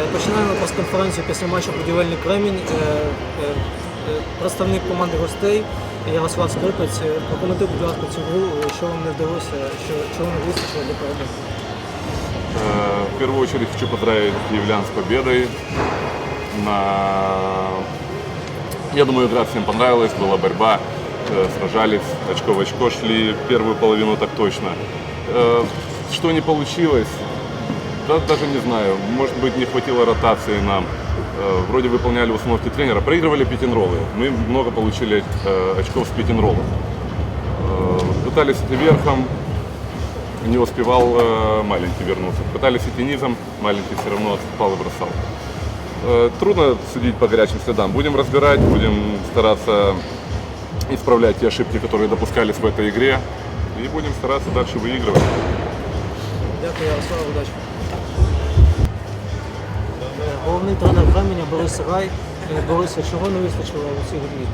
Е, Починаємо прес-конференцію після матчу Будівельний Кремінь. Е, е, е, Представник команди гостей Ярослав Скрипець. Е, Прокоментуй, будь ласка, цю гру, е, що вам не вдалося, що, чого не вистачило для перемоги. Э, В первую очередь хочу поздравить киевлян с победой. На... Я думаю, игра всем понравилась, была борьба, э, сражались, очко в очко шли, первую половину так точно. Э, Что не получилось, да, даже не знаю, может быть не хватило ротации нам. Э, Вроде выполняли установки тренера, проигрывали пятинроллы. Мы много получили э, очков с пятинроллов. Э, Пытались идти верхом, не успевал э, маленький вернуться. Пытались идти низом, маленький все равно отступал и бросал. Трудно судить по горячим следам. Будем разбирать, будем стараться исправлять те ошибки, которые допускались в этой игре. И будем стараться дальше выигрывать. Дякую, Ярослав, удачі. Головний тренер Кременя Борис Рай. Е, Борисе, чого не вистачило у цій грі?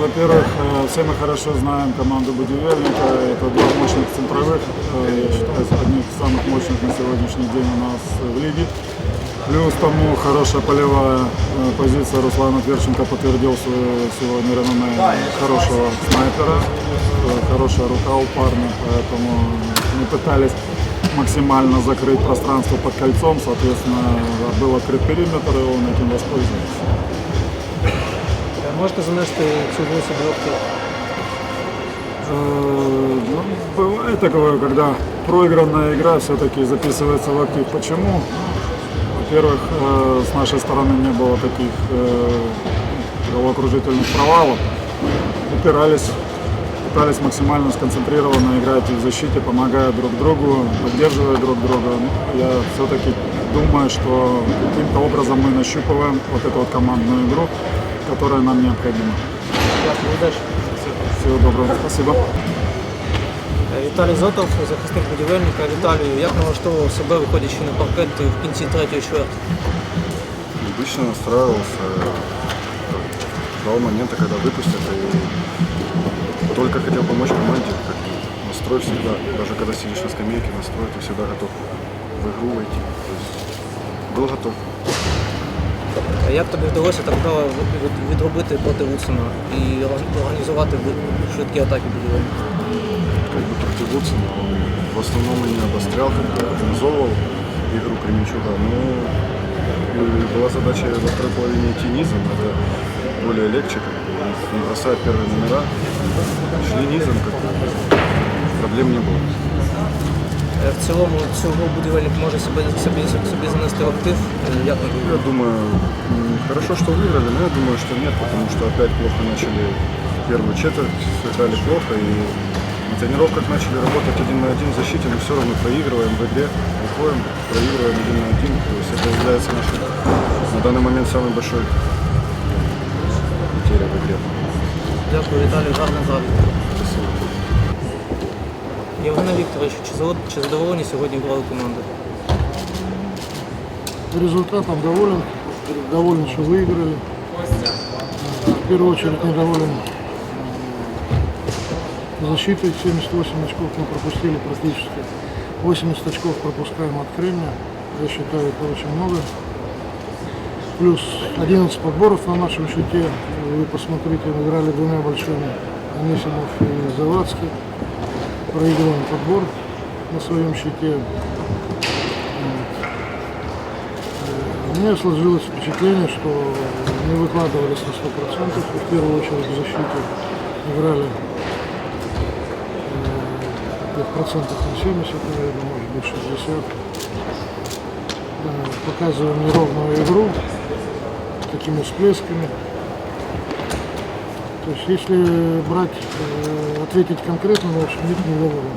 Во-первых, все мы хорошо знаем команду Будивельника. Это два мощных центровых. Я считаю, одних из самых мощных на сегодняшний день у нас в лиге. Плюс тому хорошая полевая позиция Руслана Перченко подтвердил свое сегодня реноме хорошего снайпера. Хорошая рука у парня, поэтому мы пытались максимально закрыть пространство под кольцом, соответственно, был открыт периметр, и он этим воспользовался. Е, Можете занести цю гру собі в актив? Э, ну, Бывает такое, когда проигранная игра все-таки записывается в актив. Почему? Во-первых, э, с нашей стороны не было таких э, головокружительных провалов. Упирались, пытались максимально сконцентрированно играть в защите, помогая друг другу, поддерживая друг друга. Ну, Я все-таки думаю, что каким-то образом мы нащупываем вот эту вот командную игру, которая нам необходима. Дякую, удачі. Всего доброго. Спасибо. Е, Віталій Зотов, захисник будівельника. Віталію, як налаштовував себе, виходячи на паркет в кінці третьої чверти? Обычно настраивался, ждал момента, когда выпустят, и только хотел помочь команде. Как бы настрой всегда, даже когда сидишь на скамейке, настрой, ты всегда готов в игру войти. То есть был готов. Е, Як тобі вдалося так вдало від- від- відробити проти Вудсона і роз- організувати ви- швидкі атаки будівельника? Как бы против Вудсона он в основном и не обострял, как бы организовывал игру Кременчуга. Но и была задача во второй половине идти низом, это более легче, как бы, не бросая первые номера. Шли низом, как бы, проблем не было. Е, В цілому цю гру будівельник може себе, собі, собі занести в актив. Е, Як ви Я думаєте? думаю, м, хорошо, что выиграли, но я думаю, что нет, потому что опять плохо начали первую четверть, сыграли плохо, и на тренировках начали работать один на один в защите, но все равно проигрываем в игре, выходим, проигрываем один на один, то есть это является нашей на данный момент самой большой потерей в игре. Дякую, Віталію, гарно грав. Спасибо. Євгене Вікторович, чи зало- чи задоволені сьогодні грою команди? Результатом доволен, доволен, что выиграли. В первую очередь недоволен э, защитой. 78 очков мы пропустили практически. 80 очков пропускаем от Кремня. Я считаю, это очень много. Плюс 11 подборов на нашем счете. Вы посмотрите, мы играли двумя большими. Анисимов и Завадский. Проигрываем подбор на своем счете. У меня сложилось впечатление, что не выкладывались на 100%, и в первую очередь в защите играли э, процентов на 70, наверное, может быть 60. Э, Показываем неровную игру, такими всплесками. То есть если брать, э, ответить конкретно, значит, нет недоволен.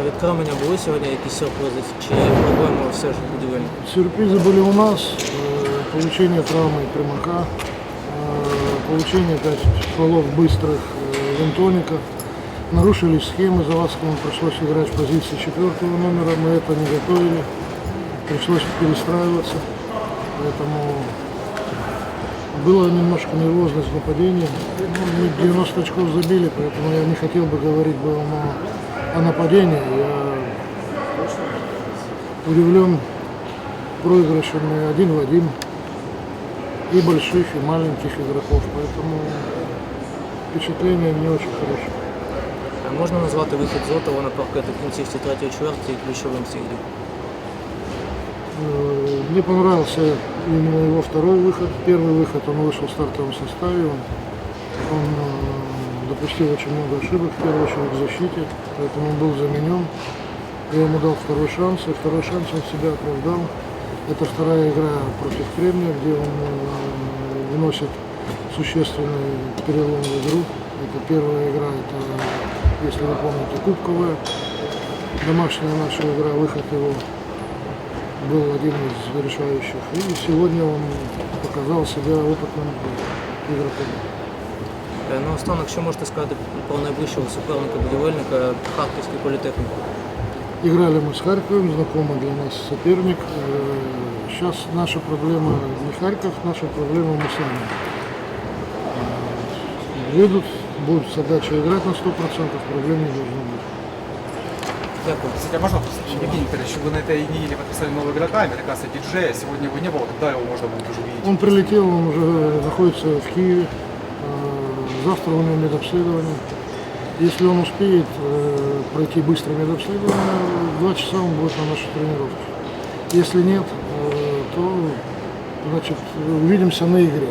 Е, Від Кременя були сьогодні якісь сюрпризи, чи проблема все ж будівельник? Сюрпризы были у нас. Э, Получение травмы Примака, э, получение опять фолов быстрых э, Винтоника. Нарушились схемы, Завадскому пришлось играть в позиции четвертого номера, мы это не готовили. Пришлось перестраиваться. Поэтому было немножко нервозность в нападении. Ну, мы 90 очков забили, поэтому я не хотел бы говорить было о, о нападении. Я удивлен проигрышами один в один и больших, и маленьких игроков, поэтому впечатление не очень хорошее. Е, Можна назвати вихід Зотова на паркет у кінці третьої чверті ключовим в цій грі? Э, Мне понравился именно его второй выход. Первый выход он вышел в стартовом составе. Он, он, э, допустил очень много ошибок, в первую очередь в защите, поэтому он был заменен. Я ему дал второй шанс, и второй шанс он себя оправдал. Это вторая игра против Кремня, где он э, вносит существенный перелом в игру. Это первая игра, это, если вы помните, кубковая. Домашняя наша игра, выход его был один из решающих. И сегодня он показал себя опытным игроком. Е, Наостанок, що можете сказати про найближчого суперника будівельника Харківський політехнік? Играли мы с Харьковом, знакомый для нас соперник. Сейчас наша проблема не Харьков, наша проблема мы сами. Э, Выйдут, будут задача играть на 100%, проблем не должно быть. Дякую. Кстати, а можно вопрос? Евгений Викторович, вы на этой неделе подписали нового игрока, американца диджея. Сегодня его не было, когда его можно будет уже увидеть? Он прилетел, он уже находится в Киеве. Э, Завтра у него медобследование. Если он успеет э, пройти быстро медобследование, два часа он будет на нашей тренировке. Если нет, э, то значит, увидимся на игре.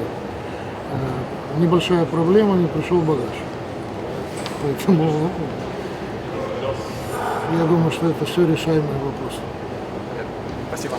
Небольшая проблема, не пришел багаж. Поэтому я думаю, что это все решаемые вопросы. Спасибо.